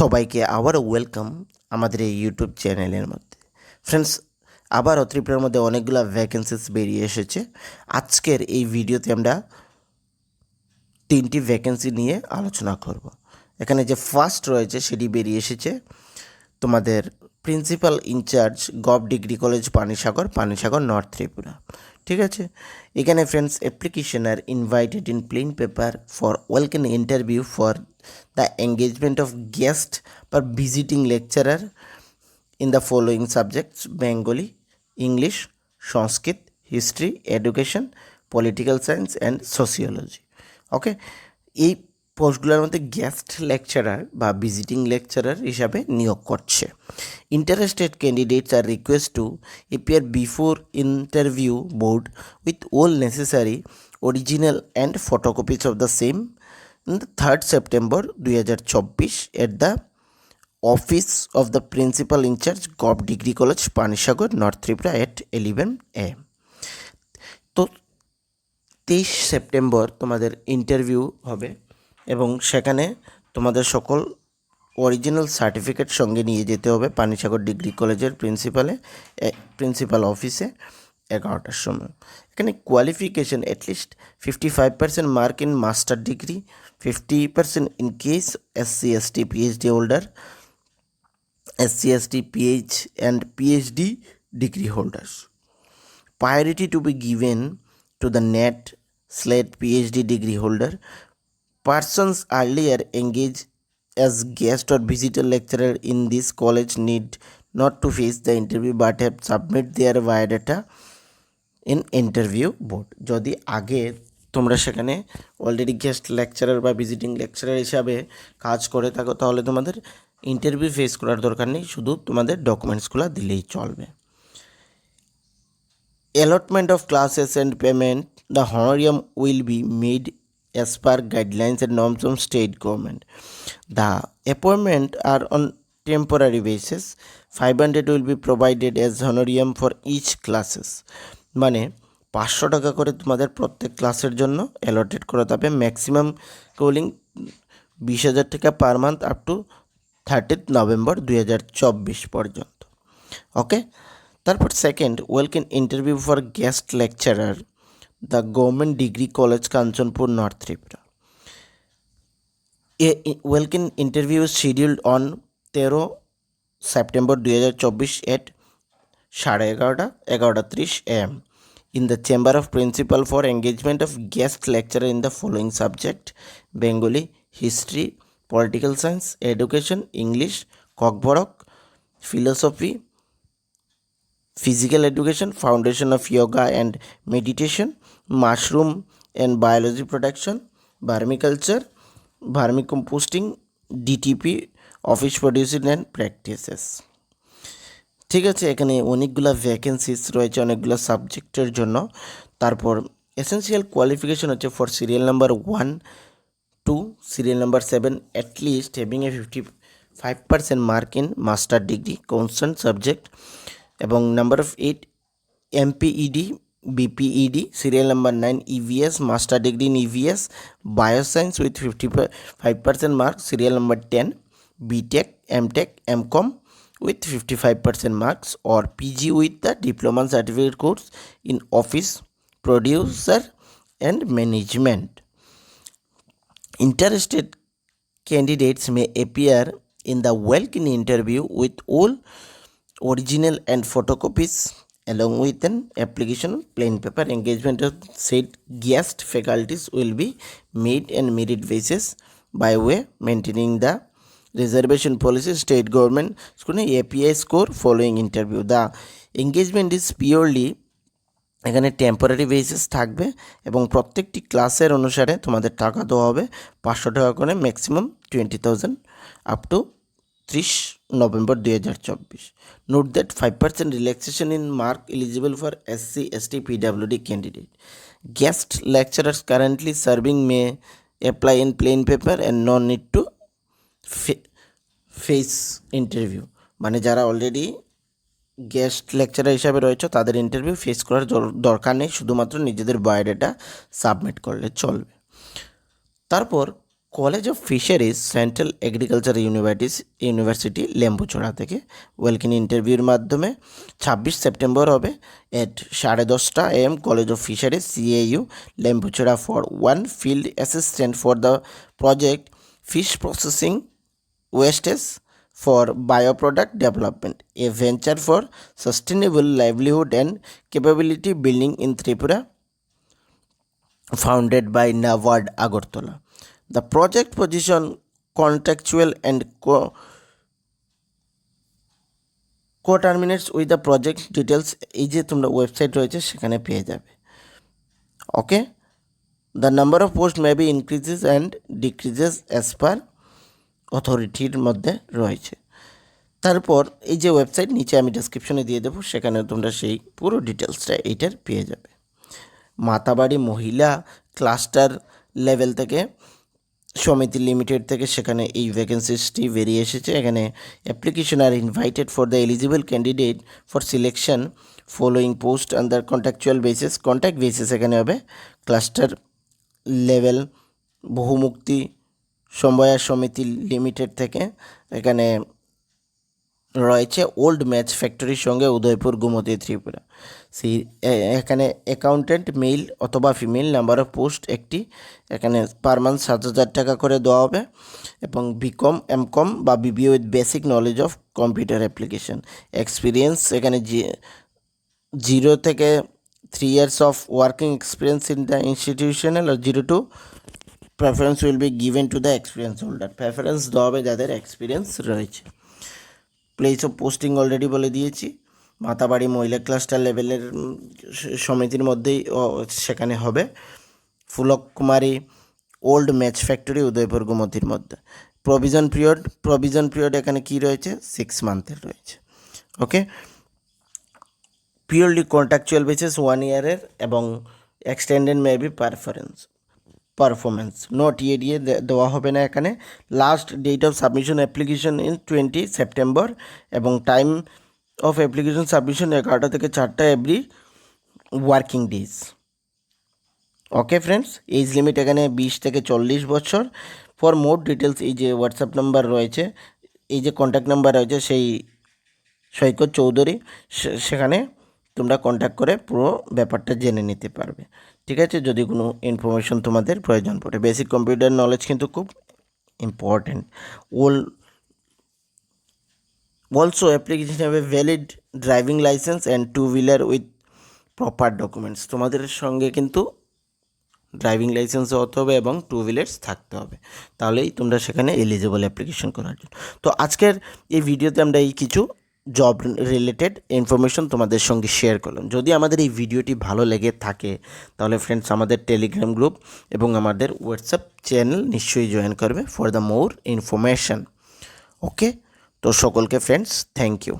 সবাইকে আবারও ওয়েলকাম আমাদের এই ইউটিউব চ্যানেলের মধ্যে। ফ্রেন্ডস আবারও ত্রিপুরার মধ্যে অনেকগুলো ভ্যাকেন্সিস বেরিয়ে এসেছে। আজকের এই ভিডিওতে আমরা তিনটি ভ্যাকেন্সি নিয়ে আলোচনা করব। এখানে যে ফার্স্ট রয়েছে, সেটি বেরিয়ে এসেছে তোমাদের principal incharge gov degree college Panisagar Panisagar north Tripura. ঠিক আছে? এখানে friends application are invited in plain paper for welcome interview for the engagement of guest per visiting lecturer in the following subjects Bengali English Sanskrit history education political science and sociology okay এই পোস্টগুলোর মধ্যে guest lecturer বা visiting lecturer হিসাবে নিয়োগ করছে। Interested candidates are request to appear before interview board with all necessary original and photocopies of the same third September দুই হাজার চব্বিশ at the office of the principal incharge gov degree college Panisagar north Tripura at eleven a তো তেইশ September তোমাদের interview হবে। এবং সেখানে তোমাদের সকল অরিজিনাল সার্টিফিকেট সঙ্গে নিয়ে যেতে হবে পানিসাগর ডিগ্রি কলেজের প্রিন্সিপালে প্রিন্সিপাল অফিসে এগারোটার সময় এখানে qualification at least fifty five percent mark in master degree fifty percent in case S C S T PhD holder SC, ST, P H and PhD degree holders. Priority to be given to the NET slate PhD degree holder. Persons earlier engaged as guest or visitor lecturer in this college need not to face the interview but have submit their biodata in interview board. যদি আগে তোমরা সেখানে already guest lecturer বা visiting lecturer হিসাবে কাজ করে থাকো তাহলে তোমাদের ইন্টারভিউ ফেস করার দরকার নেই শুধু তোমাদের ডকুমেন্টসগুলো দিলেই চলবে allotment of classes and payment the honorarium will be made as per guidelines and norms of state government the appointment are on temporary basis 500 will be provided as honorarium for each classes মানে পাঁচশো টাকা করে তোমাদের প্রত্যেক ক্লাসের জন্য allotted করা যাবে ম্যাক্সিমাম কোলিং বিশ হাজার টাকা per month up to thirtieth November দুই হাজার চব্বিশ পর্যন্ত ওকে তারপর second walk in interview for guest lecturer the government degree college Kanchanpur north Tripura a walk in interview scheduled on তেরো সেপ্টেম্বর দুই হাজার চব্বিশ এট সাড়ে এগারোটা এগারোটা ত্রিশ am in the chamber of principal for engagement of guest lecturer in the following subject bengali history political science education english kokborok philosophy physical education foundation of yoga and meditation mushroom and biology production vermiculture, vermicomposting dtp office producing and practices. ঠিক আছে, এখানে অনেকগুলো vacancies রয়েছে, অনেকগুলো সাবজেক্টের জন্য। তারপর essential qualification হচ্ছে for serial number one two serial number seven at least having a fifty five percent mark in master degree concern subject এবং number of eight MPEd BPED, serial number 9 EVS, master degree in EVS, bioscience with 55% mark, serial number 10 BTech, MTech, MCOM with 55% marks or PG with the diploma certificate course in office, producer and management. Interested candidates may appear in the welcome interview with all original and photocopies along with an application plain paper engagement of said guest faculties will be made and merit basis by way maintaining the reservation policy state government scrutiny API score following interview the engagement is purely এখানে temporary basis থাকবে এবং প্রত্যেকটি ক্লাসের অনুসারে তোমাদের টাকা দেওয়া হবে পাঁচশো টাকা করে maximum twenty thousand up to ত্রিশ that five percent relaxation in mark eligible for S C S T PWD candidate guest lecturers currently serving may apply in plain paper and non need to face interview মানে যারা already guest lecturer হিসাবে রয়েছে, তাদের interview face করার দরকার নেই, শুধুমাত্র নিজেদের বায়োডাটা সাবমিট করলে চলবে। তারপর college of fisheries central agriculture university university Lembucherra থেকে ওয়েলকিন ইন্টারভিউর মাধ্যমে ছাব্বিশ সেপ্টেম্বর হবে এট সাড়ে দশটা am college of fisheries CAU Lembucherra for one field assistant for the project fish processing wastage for bioproduct development, a venture for sustainable livelihood and capability building in Tripura, founded by NAVARD Agartala. The project position contractual and co- co-terminates with the project details. এই যে তোমরা website রয়েছে, সেখানে পেয়ে যাবে। Okay the number of post may be increases and decreases as per অথরিটির মধ্যে রয়েছে। তারপর এই যে ওয়েবসাইট নিচে আমি ডেসক্রিপশনে দিয়ে দেবো, সেখানে তোমরা সেই পুরো ডিটেলসটা এইটার পেয়ে যাবে। মাতাবাড়ি মহিলা ক্লাস্টার লেভেল থেকে সমিতি লিমিটেড থেকে সেখানে এই ভ্যাকেন্সিসটি বেরিয়ে এসেছে। এখানে application are invited for the eligible candidate for selection following post under contractual basis contact basis এখানে হবে। ক্লাস্টার লেভেল বহুমুক্তি, সমবায় সমিতি লিমিটেড থেকে। এখানে রয়েছে ওল্ড ম্যাচ ফ্যাক্টরির সঙ্গে উদয়পুর গুমতি ত্রিপুরা। সেই এখানে অ্যাকাউন্টেন্ট মেল অথবা ফিমেল নাম্বার অফ পোস্ট একটি, এখানে পার মান্থ সাত হাজার টাকা করে দেওয়া হবে এবং বিকম এমকম বা BBA with basic knowledge of computer application experience এখানে জিরো থেকে three years of working experience in the institutional are zero to preference will be given to the experience holder preference দেওয়া হবে যাদের experience রয়েছে। Place of posting already বলে দিয়েছি। মাতাবাড়ি মহিলা cluster লেভেলের সমিতির মধ্যেই সেখানে হবে। Fulkumari old match factory Udaipur গোমতির মধ্যে। প্রভিজন পিরিয়ড প্রভিজন পিরিয়ড এখানে কি রয়েছে? সিক্স মান্থের রয়েছে। Okay purely contractual basis one ইয়ারের এবং extended may be performance performance note ইয়ে দিয়ে দেওয়া হবে না এখানে। Last date of submission application in twenty September এবং টাইম অফ অ্যাপ্লিকেশন সাবমিশন এগারোটা থেকে চারটা every working days okay friends age limit এখানে বিশ থেকে চল্লিশ বছর। ফর মোর ডিটেলস এই যে হোয়াটসঅ্যাপ নাম্বার রয়েছে, এই যে কন্ট্যাক্ট নাম্বার রয়েছে, সেই সৈকত চৌধুরী সেখানে তোমরা কন্ট্যাক্ট করে পুরো ব্যাপারটা জেনে নিতে পারবে। ঠিক আছে? যদি কোনো ইনফরমেশন তোমাদের প্রয়োজন পড়ে। বেসিক কম্পিউটার নলেজ কিন্তু খুব important all also application have a valid driving licence and two wheeler with proper documents তোমাদের সঙ্গে কিন্তু ড্রাইভিং লাইসেন্সও হতে হবে এবং টু হুইলার্স থাকতে হবে। তাহলেই তোমরা সেখানে এলিজিবল অ্যাপ্লিকেশন করার জন্য। তো আজকের এই ভিডিওতে আমরা এই কিছু জব রিলেটেড ইনফরমেশন তোমাদের সঙ্গে শেয়ার করলাম। যদি আমাদের এই ভিডিওটি ভালো লেগে থাকে, তাহলে ফ্রেন্ডস আমাদের টেলিগ্রাম গ্রুপ এবং আমাদের হোয়াটসঅ্যাপ চ্যানেল নিশ্চয়ই জয়েন করবে for the more information okay তো সকলকে ফ্রেন্ডস থ্যাংক ইউ